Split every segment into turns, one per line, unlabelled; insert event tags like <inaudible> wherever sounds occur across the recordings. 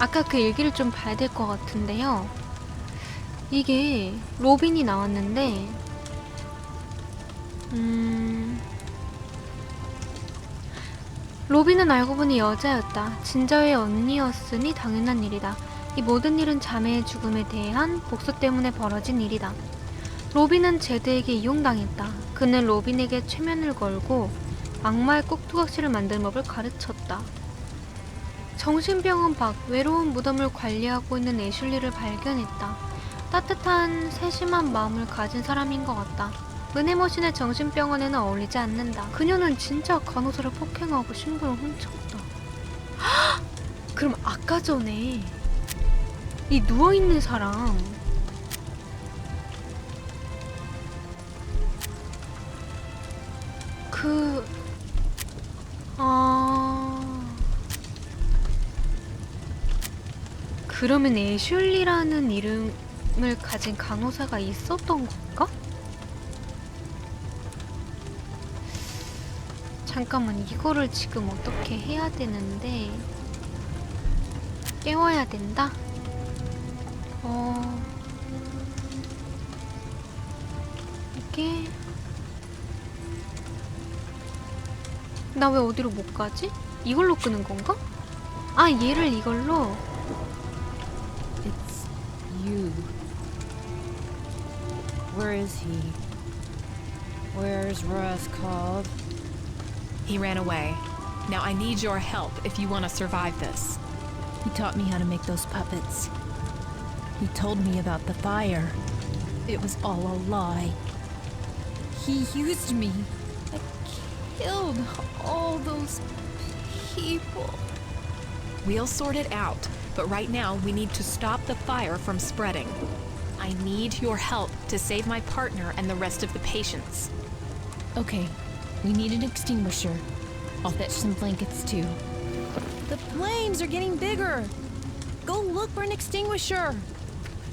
아까 그 일기를 좀 봐야 될 것 같은데요. 이게 로빈이 나왔는데, 음, 로빈은 알고 보니 여자였다. 진저의 언니였으니 당연한 일이다. 이 모든 일은 자매의 죽음에 대한 복수 때문에 벌어진 일이다. 로빈은 제드에게 이용당했다. 그는 로빈에게 최면을 걸고 악마의 꼭두각시를 만드는 법을 가르쳤다. 정신병원 밖 외로운 무덤을 관리하고 있는 애슐리를 발견했다. 따뜻한 세심한 마음을 가진 사람인 것 같다. 은혜머신의 정신병원에는 어울리지 않는다. 그녀는 진짜 간호사를 폭행하고 신분을 훔쳤다. 헉! <gasps> 그럼 아까 전에 이 누워있는 사람 그러면 애슐리라는 이름을 가진 간호사가 있었던 건가? 잠깐만 이거를 지금 어떻게 해야 되는데 깨워야 된다? 어... 이게 나 왜 어디로 못 가지? 이걸로 끄는 건가? 아 얘를 이걸로
Where is he? Where's Russ called?
He ran away. Now I need your help if you want to survive this.
He taught me how to make those puppets. He told me about the fire. It was all a lie. He used me. I killed all those people.
We'll sort it out, but right now we need to stop the fire from spreading. I need your help to save my partner and the rest of the patients.
Okay, we need an extinguisher. I'll fetch some blankets too. The flames are getting bigger. Go look for an extinguisher.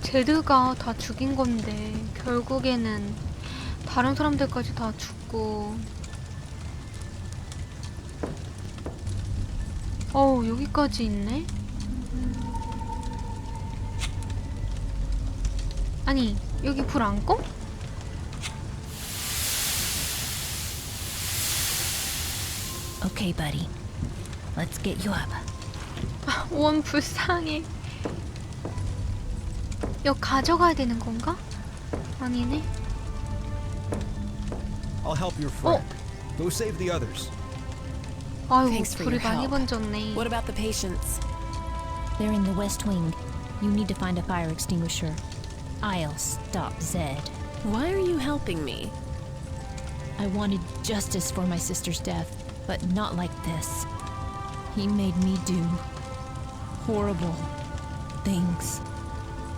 제드가 다 죽인 건데 결국에는 다른 사람들까지 다 죽고 어우 여기까지 있네 아니 여기 불 안 꺼?
Okay, buddy. Let's get you up.
원 불쌍해 이거 가져가야 되는 건가? 아니네
I'll help your friend. Go save the others.
아이고
Thanks for
불이
your
많이
help.
번졌네
What about the patients?
They're in the West Wing. You need to find a fire extinguisher. I'll stop Zed.
Why are you helping me?
I wanted justice for my sister's death, but not like this. He made me do horrible things.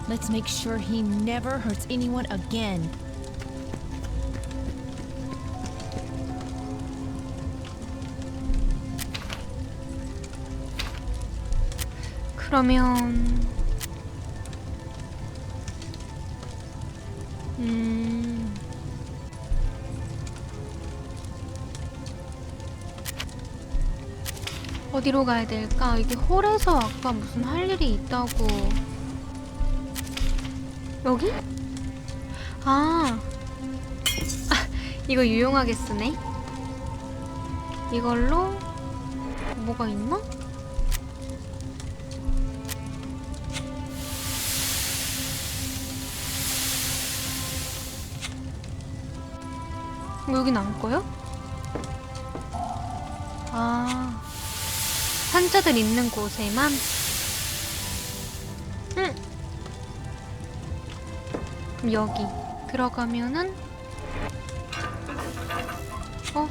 Let's make sure he never hurts anyone again.
그러면 어디로 가야 될까? 이게 홀에서 아까 무슨 할 일이 있다고 여기? 아, 아 이거 유용하게 쓰네 이걸로 뭐가 있나? 뭐 여긴 안 꺼요? 아 환자들 있는 곳에만. 응. 그럼 여기 들어가면은 어?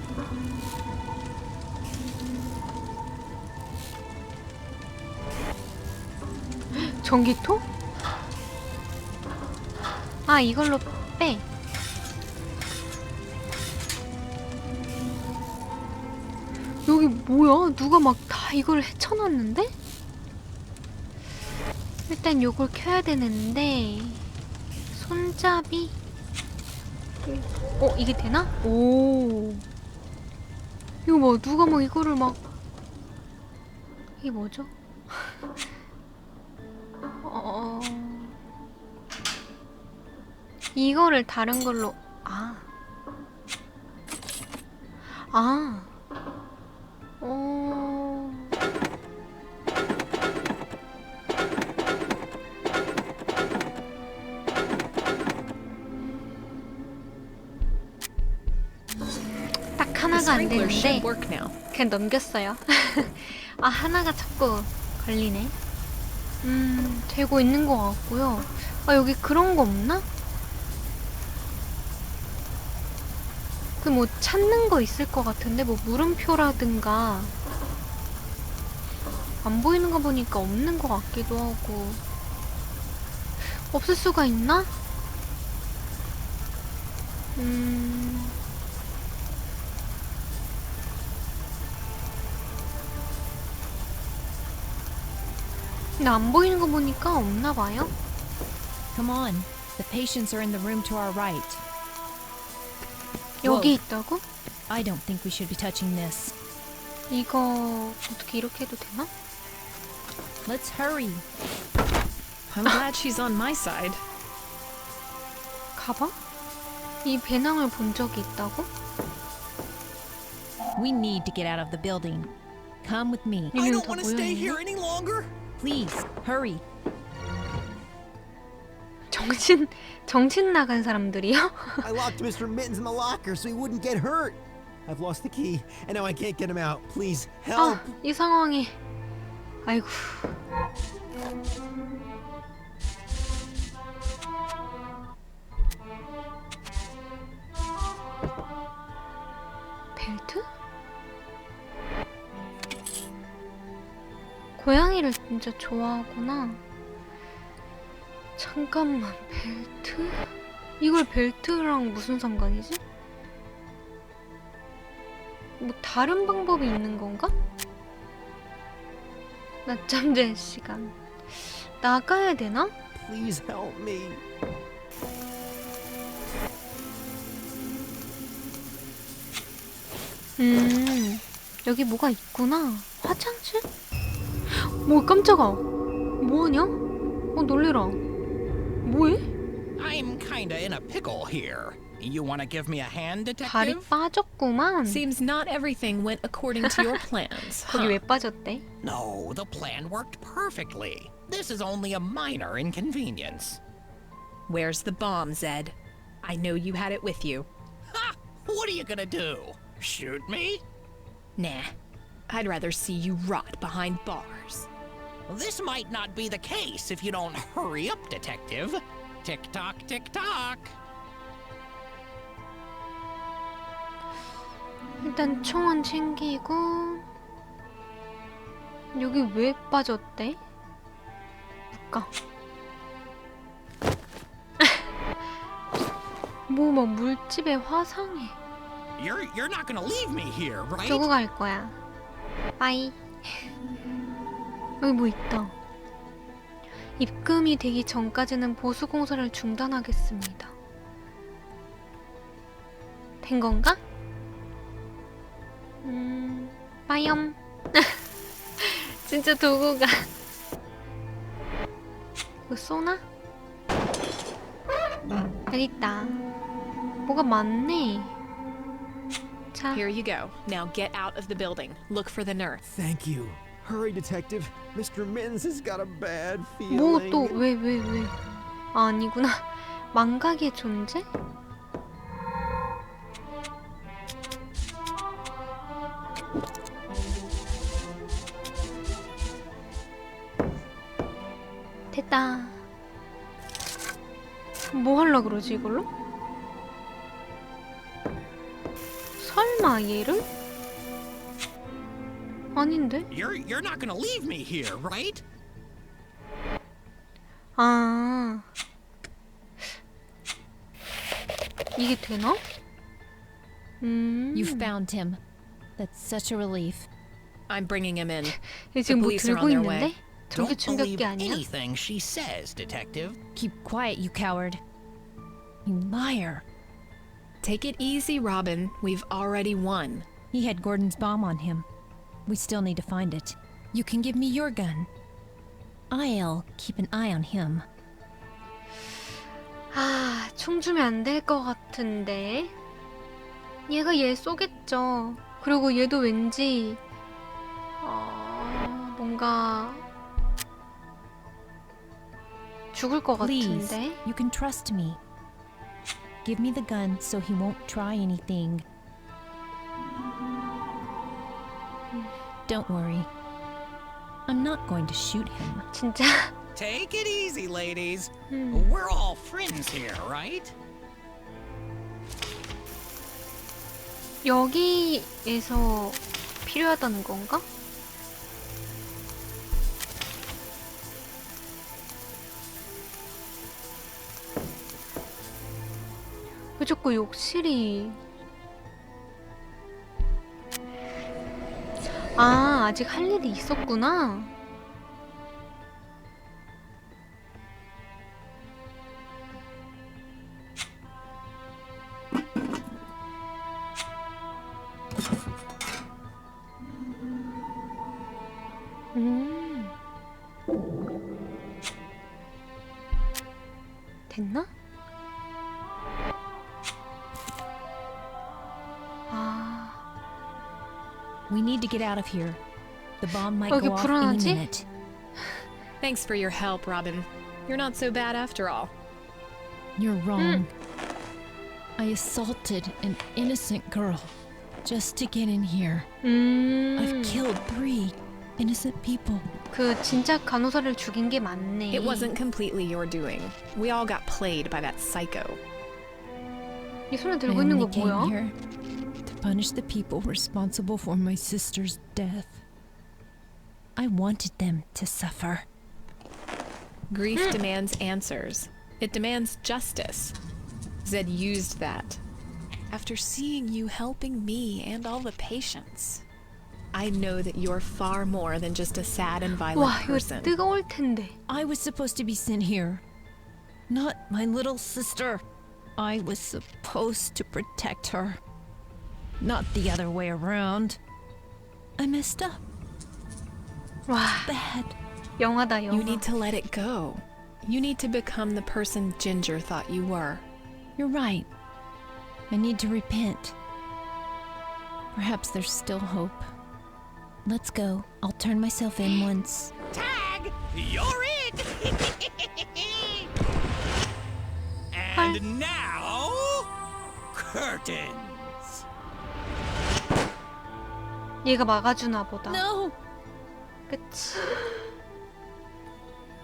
전기톱? 아 이걸로 빼 뭐야? 누가 막 다 이걸 헤쳐놨는데? 일단 요걸 켜야 되는데 손잡이 어? 이게 되나? 오 이거 뭐 누가 막 이거를 막 이게 뭐죠? <laughs> 어, 어, 어... 이거를 다른 걸로 아 아. 어. 딱 하나가 안 되는데. 그냥 넘겼어요. <laughs> 아, 하나가 자꾸 걸리네. 음, 되고 있는 것 같고요. 아, 여기 그런 거 없나? 그 뭐 찾는 거 있을 것 같은데, 뭐 물음표라든가. 안 보이는 거 보니까 없는 것 같기도 하고. 없을 수가 있나? 음. 근데 안 보이는 거 보니까 없나 봐요?
Come on. The patients are in the room to our right.
여기
Whoa.
있다고?
I don't think we should be touching this.
이거 어떻게 이렇게 해도 되나?
Let's hurry.
I'm glad she's on my side.
가방? 이 배낭을 본 적이 있다고?
We need to get out of the building. Come with me.
I
여기는
don't
다
want to stay
모여있네?
here any longer.
Please, hurry.
정신 정신 나간 사람들이요?
I locked Mr. Mittens in the locker so he wouldn't get hurt. I've lost the key, and now I can't get him out. Please, help.
아, 이 상황에 아이고. 벨트? 고양이를 진짜 좋아하구나. 잠깐만, 벨트? 이걸 벨트랑 무슨 상관이지? 뭐 다른 방법이 있는 건가? 낮잠 잘 시간 나가야 되나?
Please help me.
음 여기 뭐가 있구나 화장실? 뭐 깜짝아 뭐하냐? 어 놀래라 뭐해?
I'm kinda in a pickle here. You wanna give me a hand,
다리
detective?
빠졌구만
Seems not everything went according to your <laughs> plans.
거기
huh?
왜 빠졌대?
No, the plan worked perfectly. This is only a minor inconvenience.
Where's the bomb, Zed? I know you had it with you.
Ha! What are you gonna do? Shoot me?
Nah. I'd rather see you rot behind bars.
This might not be the case if you don't hurry up, detective. Tick tock, tick tock.
일단 총은 챙기고 여기 왜 빠졌대? 볼까? 뭐 막 물집에 화상해
You're you're not gonna leave me here, right?
저거 갈 거야 빠이 여기 뭐 있다 입금이 되기 전까지는 보수 공사를 중단하겠습니다 된 건가? 음 빠이엄 진짜 도구가 이거 쏘나? 여기 있다 뭐가 많네 자
Here you go. Now get out of the building. Look for the nurse.
Thank you. Hurry, detective. Mr. Mittens has got a bad feeling.
뭐또왜 왜 왜? 아, 아니구나. 망각의 존재? 됐다. 뭐 하려 그러지 이걸로? 설마 얘를? 아닌데?
You're you're not gonna leave me here, right?
아 이게 되나? 음
You found him. That's such a relief.
I'm bringing him in.
얘 지금 뭐
police are
들고
on their
있는데?
way.
전기
Don't believe
충격기 아니야?
anything she says, detective.
Keep quiet, you coward. You liar.
Take it easy, Robin. We've already won.
He had Gordon's bomb on him. We still need to find it. You can give me your gun. I'll keep an eye on him.
아 총 주면 안 될 것 같은데. 얘가 얘 쏘겠죠. 그리고 얘도 왠지 어, 뭔가 죽을 것
Please,
같은데.
you can trust me. Give me the gun so he won't try anything. Don't worry. I'm not going to shoot him.
진짜.
Take it easy, ladies.
음.
We're all friends here, right?
여기에서 필요하다는 건가? 왜 자꾸 욕실이 아 아직 할 일이 있었구나
We need to get out of here. The bomb might
어,
go
이게
off any
불안하지?
minute.
Thanks for your help, Robin. You're not so bad after all.
You're wrong. I assaulted an innocent girl just to get in here.
음,
I've killed three innocent people.
그 진짜 간호사를 죽인 게 맞네.
It wasn't completely your doing. We all got played by that psycho.
이 손에
I
들고 있는 거
only came
뭐야?
here to punish the people responsible for my sister's death. I wanted them to suffer.
Grief demands answers. It demands justice. Zed used that. After seeing you helping me and all the patients, I know that you're far more than just a sad and violent
와, 이거
person.
뜨거울 텐데.
I was supposed to be sent here. Not my little sister. I was supposed to protect her. Not the other way around. I messed up.
와,
Bad.
영화다 영화.
You need to let it go. You need to become the person Ginger thought you were.
You're right. I need to repent. Perhaps there's still hope. Let's go. I'll turn myself in <gasps> once.
Tag, you're it. <laughs> and now, curtains.
얘가 막아주나 보다.
No!
그치.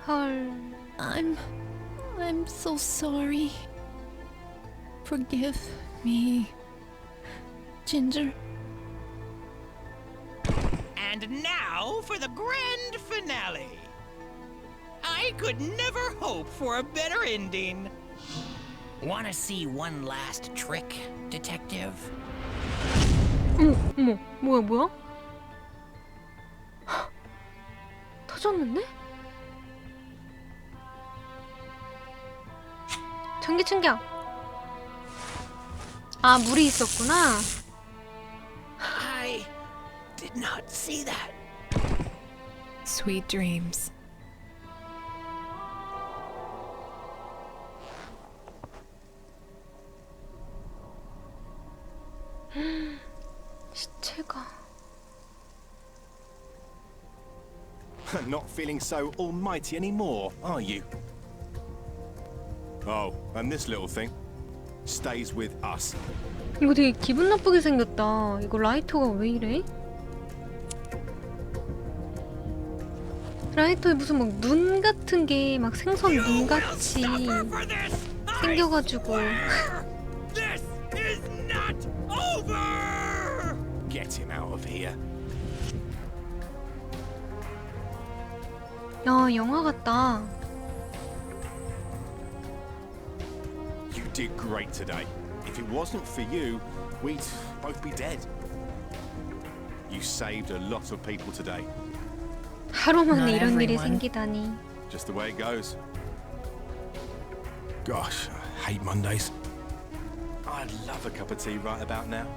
헐.
I'm. I'm so sorry. Forgive me. Ginger.
And now for the grand finale. I could never hope for a better ending. Want to see one last trick, detective?
어머, 어머, 뭐야, 뭐야? 헉, 터졌는데? 전기 충격. 아, 물이 있었구나.
I did not see that.
Sweet dreams.
Feeling so almighty anymore, are you? Oh, and this little thing stays with us.
이거 되게 기분 나쁘게 생겼다. 이거 라이터가 왜 이래? 라이터에 무슨 막 눈 같은 게 막 생선 눈 같이
Suffer for this. I
생겨가지고 야 영화 같다.
You did great today. If it wasn't for you, we'd both be dead. You saved a lot of people today.
하루 만에
Not
이런 일이
everyone.
생기다니.
Just the way it goes. Gosh, I hate Mondays. I'd love a cup of tea right about now.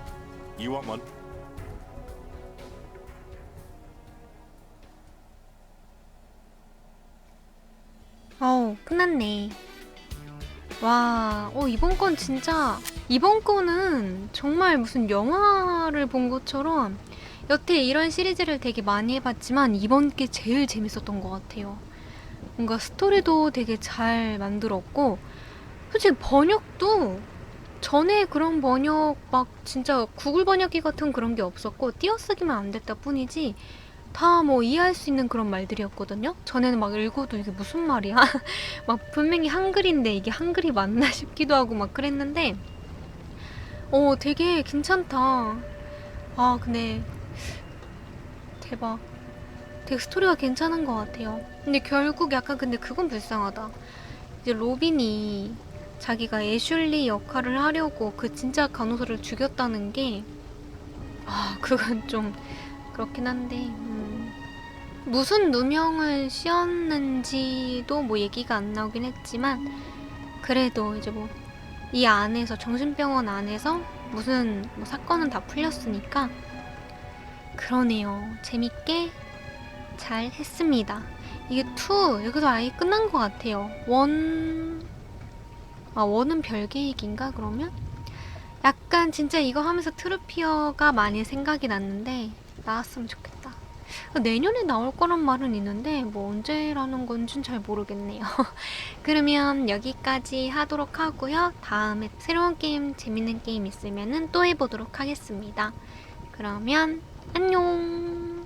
You want one?
끝났네. 와, 어, 이번 건 진짜, 이번 거는 정말 무슨 영화를 본 것처럼 여태 이런 시리즈를 되게 많이 해봤지만 이번 게 제일 재밌었던 것 같아요. 뭔가 스토리도 되게 잘 만들었고, 솔직히 번역도 전에 그런 번역 막 진짜 구글 번역기 같은 그런 게 없었고, 띄어쓰기만 안 됐다 뿐이지, 다 뭐 이해할 수 있는 그런 말들이었거든요? 전에는 막 읽어도 이게 무슨 말이야? <laughs> 막 분명히 한글인데 이게 한글이 맞나 <laughs> 싶기도 하고 막 그랬는데 어 되게 괜찮다 아 근데 대박 되게 스토리가 괜찮은 것 같아요 근데 결국 약간 근데 그건 불쌍하다 이제 로빈이 자기가 애슐리 역할을 하려고 그 진짜 간호사를 죽였다는 게 아 그건 좀 그렇긴 한데 음. 무슨 누명을 씌웠는지도 뭐 얘기가 안 나오긴 했지만 그래도 이제 뭐 이 안에서 정신병원 안에서 무슨 뭐 사건은 다 풀렸으니까 그러네요. 재밌게 잘 했습니다. 이게 2 여기서 아예 끝난 것 같아요. 원... 아 원은 별 계획인가 그러면? 약간 진짜 이거 하면서 트루피어가 많이 생각이 났는데 나왔으면 좋겠다. 내년에 나올 거란 말은 있는데 뭐 언제라는 건진 잘 모르겠네요. <laughs> 그러면 여기까지 하도록 하고요. 다음에 새로운 게임, 재밌는 게임 있으면은 또 해보도록 하겠습니다. 그러면 안녕!